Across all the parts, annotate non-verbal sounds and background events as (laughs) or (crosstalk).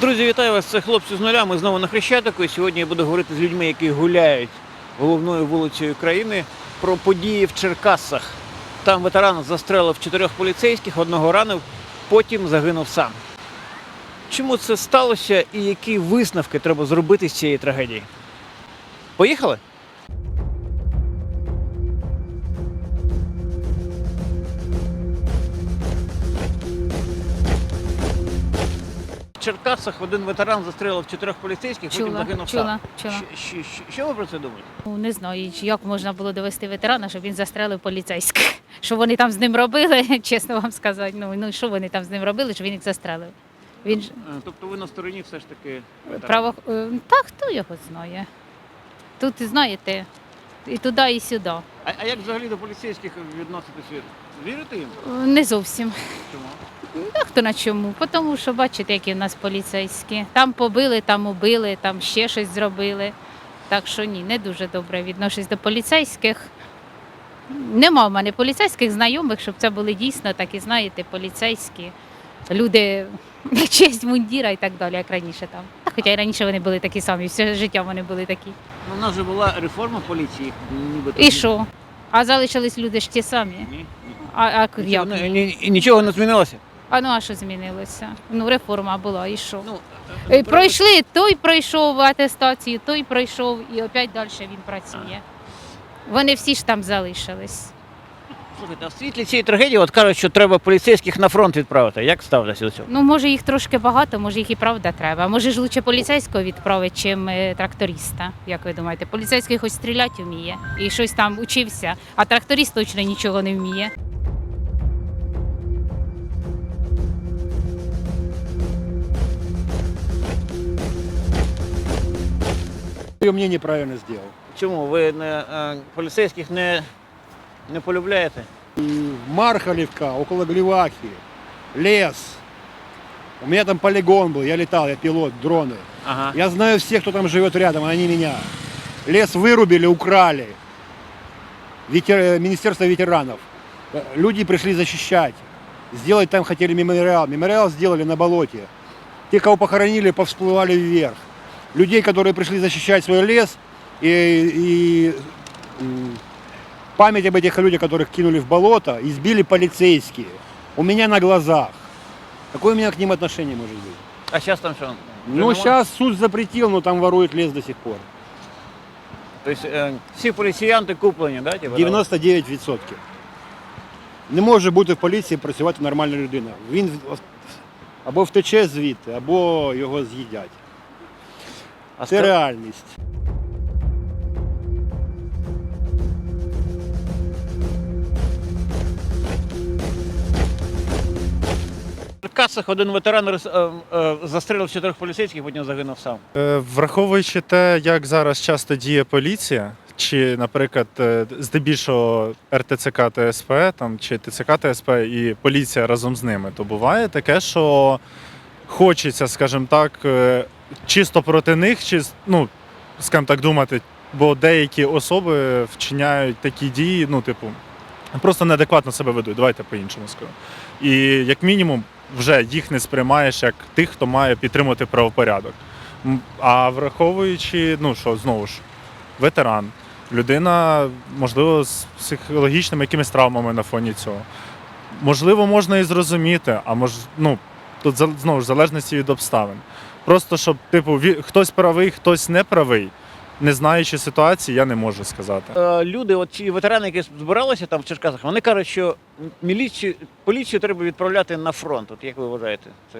Друзі, вітаю вас! Це хлопці з нуля. Ми знову на Хрещатику. І сьогодні я буду говорити з людьми, які гуляють головною вулицею країни про події в Черкасах. Там ветеран застрелив чотирьох поліцейських, одного ранив, потім загинув сам. Чому це сталося і які висновки треба зробити з цієї трагедії? Поїхали? В Черкасах один ветеран застрелив чотирьох поліцейських, потім Чула, загинув чула, сам. чула. Що, що, що, що ви про це думаєте? Ну, Не знаю, як можна було довести ветерана, щоб він застрелив поліцейських. (laughs) Що вони там з ним робили, (laughs) чесно вам сказати. Ну, ну що вони там з ним робили, що він їх застрелив. Він ж Е, Тобто ви на стороні все ж таки ветерана? право. е, Та хто його знає? Тут, знаєте, і туди, і сюди. А, а як взагалі до поліцейських відноситись? ви? Вірите їм? Е, Не зовсім. Чому? А хто на чому? Тому що бачите, які в нас поліцейські. Там побили, там убили, там ще щось зробили. Так що ні, не дуже добре відношусь до поліцейських. Нема в мене поліцейських знайомих, щоб це були дійсно такі, знаєте, поліцейські люди, на честь мундіра і так далі, як раніше там. Хоча й раніше вони були такі самі, все життя вони були такі. Ну, у нас же була реформа поліції, нібито. І що? А залишились люди ж ті самі. Ні? Ні. А, а як? не- ні- і нічого не змінилося? А ну а що змінилося? Ну, реформа була, і що? Ну, Е, Пройшли, той пройшов атестацію, той пройшов і опять далі він працює. Вони всі ж там залишились. Слухайте, а в світлі цієї трагедії от кажуть, що треба поліцейських на фронт відправити. Як ставитися до цього? Ну, може, їх трошки багато, може, їх і правда треба. Може ж лучше поліцейського відправити, чим е, тракториста. Як ви думаєте? Поліцейський хоч стріляти вміє і щось там учився, а тракторист точно нічого не вміє. Ее мне неправильно сделал. Чому ви не, е, поліцейських не, не полюбляєте? Мархалевка, около Глевахи, лес. У меня там полигон был, я летал, я пилот, дроны. Ага. Я знаю всех, кто там живет рядом, а они меня. Лес вырубили, украли. Ветер- э, Министерство ветеранов. Э, Люди пришли защищать. Сделать там хотели мемориал. Мемориал сделали на болоте. Те, кого похоронили, повсплывали вверх. Людей, которые пришли защищать свой лес и, и, м, память об этих людях, которых кинули в болото, избили полицейские. У меня на глазах. Какое у меня к ним отношение может быть? А зараз там що? Вже Ну, нема? сейчас суд запретил, но там воруют лес до сих пор. Тобто е, всі поліціянти куплені, да? типу, 99%. Не може бути в поліції працювати нормальна людина. Він або втече звідти, або його з'їдять. А Це реальність. В Черкасах один ветеран роз- е, е, застрелив чотирьох поліцейських, потім загинув сам. Е, Враховуючи те, як зараз часто діє поліція, чи, наприклад, е, здебільшого РТЦК ТСП там, чи ТЦК ТСП і поліція разом з ними, то буває таке, що хочеться, скажімо так, е, чисто проти них, чи, ну, скажімо так, думати, бо деякі особи вчиняють такі дії, ну, типу, просто неадекватно себе ведуть. Давайте по-іншому скажу. І як мінімум, вже їх не сприймаєш як тих, хто має підтримувати правопорядок. А враховуючи, ну що знову ж, ветеран, людина, можливо, з психологічними якимись травмами на фоні цього. Можливо, можна і зрозуміти, а мож, ну, тут знову ж в залежності від обставин. Просто щоб, типу, хтось правий, хтось не правий, не знаючи ситуації, я не можу сказати. Е, Люди, от ці ветерани, які збиралися там в Черкасах, вони кажуть, що міліцію, поліцію треба відправляти на фронт. От як ви вважаєте це?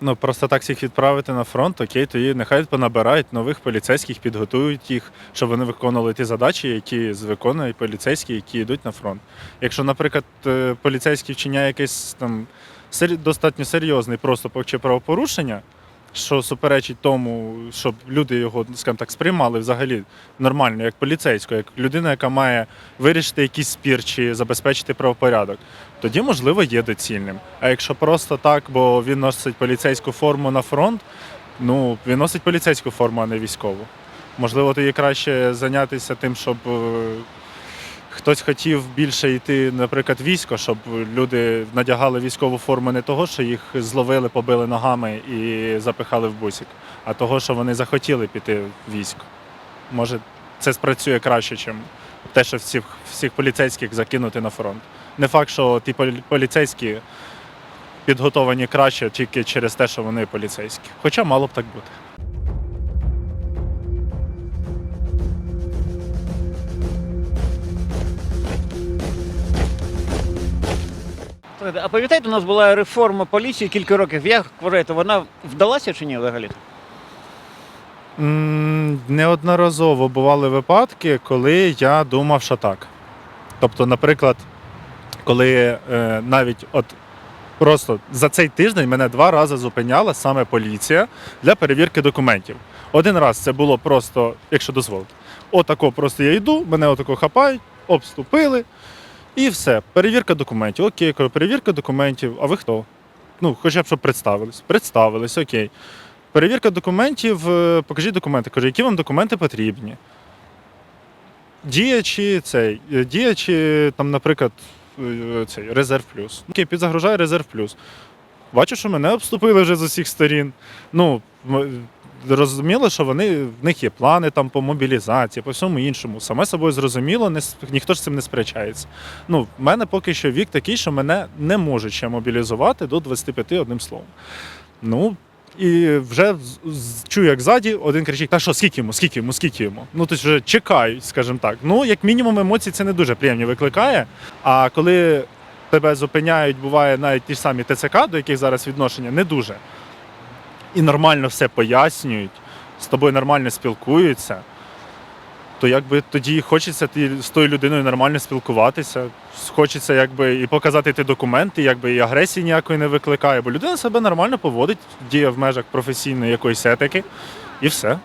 Ну просто так всіх відправити на фронт, окей, тоді нехай понабирають нових поліцейських, підготують їх, щоб вони виконували ті задачі, які виконують поліцейські, які йдуть на фронт. Якщо, наприклад, е, поліцейський вчиняє якесь там достатньо серйозний просто чи правопорушення, що суперечить тому, щоб люди його, скажімо так, сприймали взагалі нормально, як поліцейського, як людина, яка має вирішити якийсь спір чи забезпечити правопорядок, тоді, можливо, є доцільним. А якщо просто так, бо він носить поліцейську форму на фронт, ну він носить поліцейську форму, а не військову. Можливо, тоді краще зайнятися тим, щоб е, Хтось хотів більше йти, наприклад, військо, щоб люди надягали військову форму не того, що їх зловили, побили ногами і запихали в бусик, а того, що вони захотіли піти в військо. Може, це спрацює краще, ніж те, що всіх, всіх поліцейських закинути на фронт. Не факт, що ті поліцейські підготовані краще тільки через те, що вони поліцейські. Хоча мало б так бути. А пам'ятаєте, у нас була реформа поліції кілька років. Як вважаєте, вона вдалася чи ні взагалі? Неодноразово бували випадки, коли я думав, що так. Тобто, наприклад, коли е, навіть от просто за цей тиждень мене два рази зупиняла саме поліція для перевірки документів. Один раз це було просто, якщо дозволите, отако просто я йду, мене отако хапають, обступили, і все. Перевірка документів. Окей, кажу, перевірка документів. А ви хто? Ну, хоча б щоб представились. Представились, окей. Перевірка документів, е, покажіть документи. Кажу, які вам документи потрібні? Діячі цей, е, діячі, там, наприклад, е, цей резерв плюс. Окей, підзагружає резерв плюс. Бачу, що мене обступили вже з усіх сторін. Ну, зрозуміло, що вони, в них є плани там по мобілізації, по всьому іншому. Саме собою зрозуміло, не, ніхто ж з цим не сперечається. Ну, в мене поки що вік такий, що мене не можуть ще мобілізувати до 25 одним словом. Ну, і вже чую, як ззаді один кричить: та що, скільки йому, скільки йому, скільки йому. Ну, тобто вже чекають, скажімо так. Ну, як мінімум, емоції це не дуже приємні викликає. А коли тебе зупиняють, буває навіть ті ж самі ТЦК, до яких зараз відношення, не дуже. І нормально все пояснюють, з тобою нормально спілкуються, то якби тоді хочеться ти з тою людиною нормально спілкуватися. Хочеться якби і показати ті документи, якби і агресії ніякої не викликає, бо людина себе нормально поводить, діє в межах професійної якоїсь етики, і все.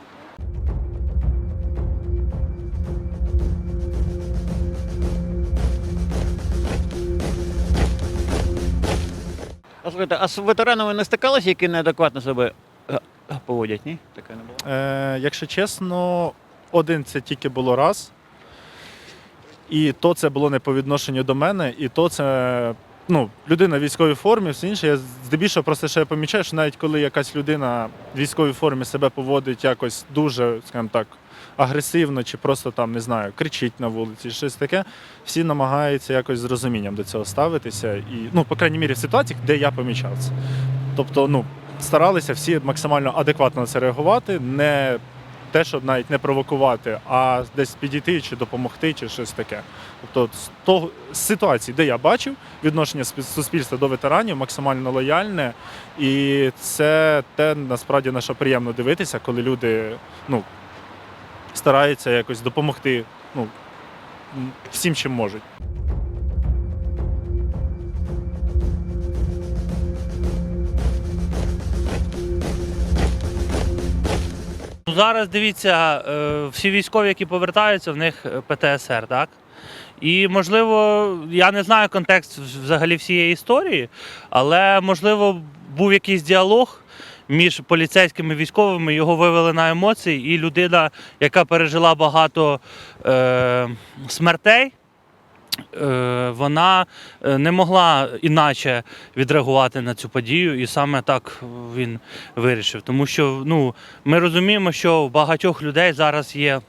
А слухайте, а з ветеранами не стикалися, які неадекватно себе е, поводять, ні? Таке не було. Е, якщо чесно, один це тільки було раз. І то це було не по відношенню до мене, і то це ну, людина в військовій формі, все інше. Я здебільшого просто ще помічаю, що навіть коли якась людина в військовій формі себе поводить якось дуже, скажімо так, агресивно, чи просто там, не знаю, кричить на вулиці, щось таке, всі намагаються якось з розумінням до цього ставитися. І, ну, по крайній мірі, в ситуаціях, де я помічав це. Тобто, ну, старалися всі максимально адекватно на це реагувати, не те, щоб навіть не провокувати, а десь підійти чи допомогти, чи щось таке. Тобто, з того з ситуації, де я бачив відношення суспільства до ветеранів, максимально лояльне, і це те насправді на що приємно дивитися, коли люди ну, стараються якось допомогти ну, всім, чим можуть. Зараз дивіться, е, всі військові, які повертаються, в них е, ПТСР, так? І можливо, я не знаю контекст взагалі всієї історії, але можливо був якийсь діалог між поліцейськими і військовими, його вивели на емоції, і людина, яка пережила багато е, смертей, вона е, не могла іначе відреагувати на цю подію, і саме так він вирішив. Тому що ну, ми розуміємо, що у багатьох людей зараз є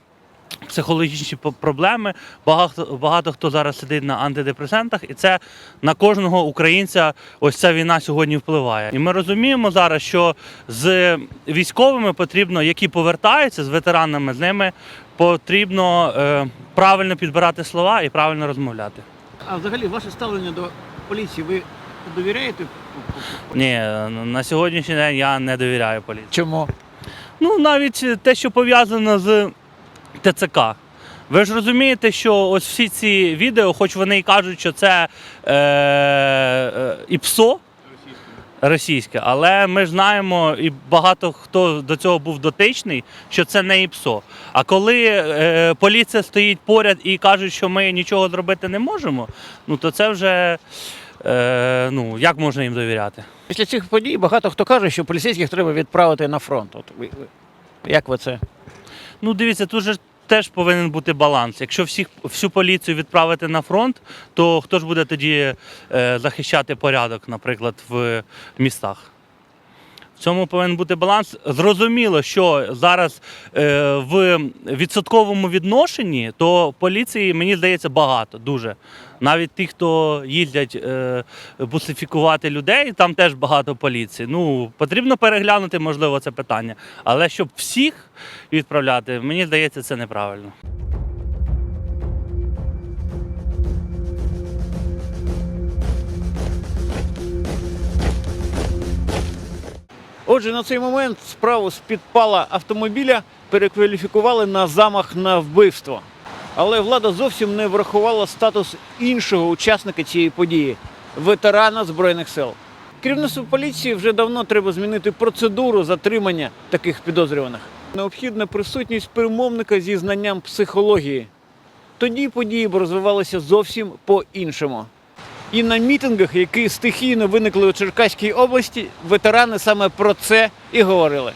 психологічні проблеми. Багато, багато хто зараз сидить на антидепресантах, і це на кожного українця ось ця війна сьогодні впливає. І ми розуміємо зараз, що з військовими потрібно, які повертаються з ветеранами, з ними потрібно е, правильно підбирати слова і правильно розмовляти. А взагалі ваше ставлення до поліції, ви довіряєте? Ні, на сьогоднішній день я не довіряю поліції. Чому? Ну, навіть те, що пов'язано з ТЦК. Ви ж розумієте, що ось всі ці відео, хоч вони і кажуть, що це е, е, ІПСО російське, але ми ж знаємо, і багато хто до цього був дотичний, що це не ІПСО. А коли е, поліція стоїть поряд і кажуть, що ми нічого зробити не можемо, ну то це вже е, ну, як можна їм довіряти? Після цих подій багато хто каже, що поліцейських треба відправити на фронт. От ви, ви- як ви це? Ну, дивіться, тут же теж повинен бути баланс. Якщо всіх всю поліцію відправити на фронт, то хто ж буде тоді е, захищати порядок, наприклад, в містах? В цьому повинен бути баланс. Зрозуміло, що зараз е, в відсотковому відношенні то поліції, мені здається, багато дуже. Навіть ті, хто їздять е, бусифікувати людей, там теж багато поліції. Ну, потрібно переглянути, можливо, це питання. Але щоб всіх відправляти, мені здається, це неправильно. Отже, на цей момент справу з підпала автомобіля перекваліфікували на замах на вбивство. Але влада зовсім не врахувала статус іншого учасника цієї події ветерана Збройних сил. Керівництву поліції вже давно треба змінити процедуру затримання таких підозрюваних. Необхідна присутність перемовника зі знанням психології. Тоді події б розвивалися зовсім по-іншому. І на мітингах, які стихійно виникли у Черкаській області, ветерани саме про це і говорили.